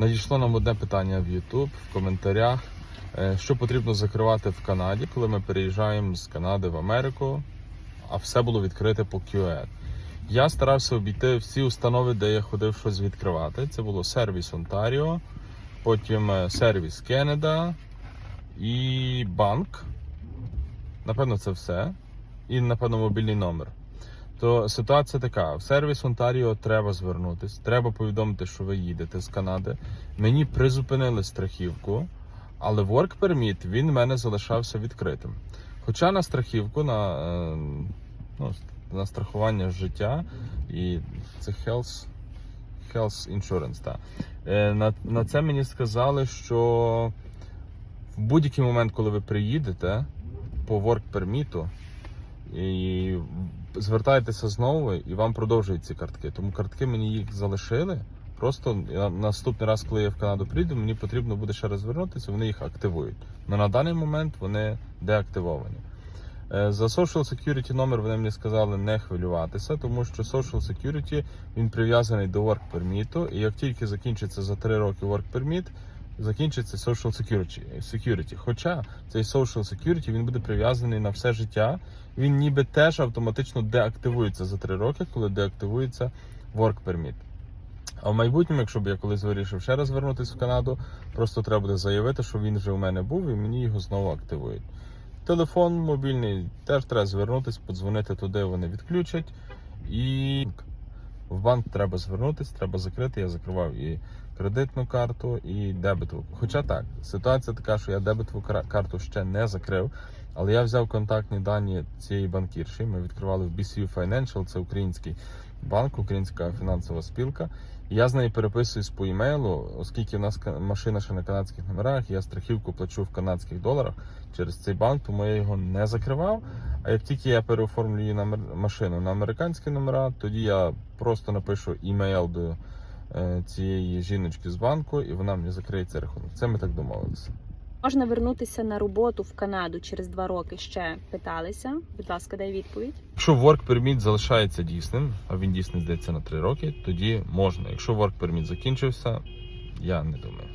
Надійшло нам одне питання в YouTube в коментарях. е, Що потрібно закривати в Канаді, коли ми переїжджаємо з Канади в Америку, а все було відкрите по QR. Я старався обійти всі установи, де я ходив щось відкривати. Це було сервіс Онтаріо, потім сервіс Кенеда і банк. Напевно, це все. І, напевно, мобільний номер. То ситуація така: в сервіс Онтаріо треба звернутися, треба повідомити, що ви їдете з Канади. Мені призупинили страхівку, але Work Permit він в мене залишався відкритим. Хоча на страхівку, на, е, ну, на страхування життя і це Health, health Insurance, так. Е, На, на це мені сказали, що в будь-який момент, коли ви приїдете по Work Permit, і звертайтеся знову і вам продовжують ці картки. Тому картки мені їх залишили. Просто наступний раз, коли я в Канаду прийду, мені потрібно буде ще раз звернутися, вони їх активують. Але на даний момент вони деактивовані. Е, За Social Security номер вони мені сказали не хвилюватися, тому що Social Security він прив'язаний до Work Permit, і як тільки закінчиться за 3 роки Work Permit, закінчиться Social Security. Security. Хоча цей Social Security він буде прив'язаний на все життя, він ніби теж автоматично деактивується за 3 роки, коли деактивується Work Permit. А в майбутньому, якщо б я колись вирішив ще раз вернутися в Канаду, просто треба буде заявити, що він вже у мене був, і мені його знову активують. Телефон мобільний теж треба звернутися, подзвонити туди, вони відключать. І в банк треба звернутися, треба закрити. Я закривав і кредитну карту, і дебетову. Хоча так, ситуація така, що я дебетову карту ще не закрив, але я взяв контактні дані цієї банкірші. Ми відкривали в BCU Financial, це український банк, українська фінансова спілка. Я з нею переписуюсь по емейлу, оскільки в нас машина ще на канадських номерах, я страхівку плачу в канадських доларах через цей банк, тому я його не закривав. А як тільки я переоформлю її на машину на американські номера, тоді я просто напишу імейл до е, цієї жіночки з банку, і вона мені закриє цей рахунок. Це ми так домовилися. Можна вернутися на роботу в Канаду через два роки ще питалися. Будь ласка, дай відповідь. Якщо work permit залишається дійсним, а він дійсний здається на 3 роки, тоді можна. Якщо work permit закінчився, я не думаю.